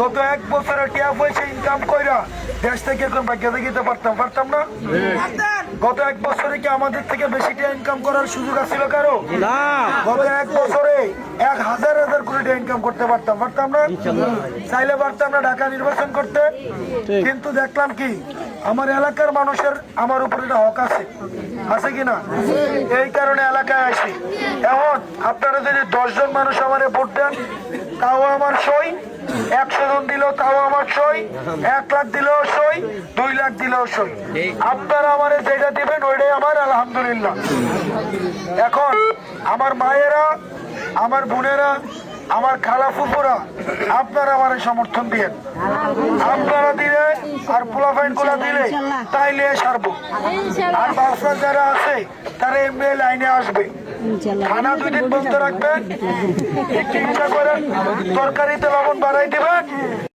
গত এক বছরে টিয়া পয়সা ইনকাম কইরা দেশ থেকে এখন বাকিতে দিতে পারতাম পারতাম না? গত এক বছরে কি আমাদের থেকে বেশি টিয়া ইনকাম করার সুযোগ আছিল কারও? না। গত এক বছরে এক হাজার হাজার কোটি টাকা ইনকাম করতে পারতাম পারতাম না? চাইলে পারতাম না ঢাকা নির্বাচন করতে। কিন্তু দেখলাম কি আমার এলাকার মানুষের আমার উপরে একটা হক আছে। আছে কি না? এই কারণে এলাকায় আসি। এখন আপনারা যদি দশজন মানুষ আমারে ভোট দেন তাও আমার সই। একশো জন দিলেও তাও আমার সই, এক লাখ দিলেও সই, দুই লাখ দিলেও সই। আপনারা আমার যেটা দিবেন, ওইটাই আমার, আলহামদুলিল্লাহ। এখন আমার মায়েরা, আমার বোনেরা, আমার খালা ফুপুরা আপনারা আমার সমর্থন দিয়েন। আপনারা দিলে আর পোলাফাইনগুলা দিলে তাইলে সারবো। আর বাচ্চা যারা আছে তারা এমনি লাইনে আসবে। খানা দুই দিন বন্ধ রাখবেন। একটু ইচ্ছা করেন তরকারিতে লবণ বাড়াই দিবেন।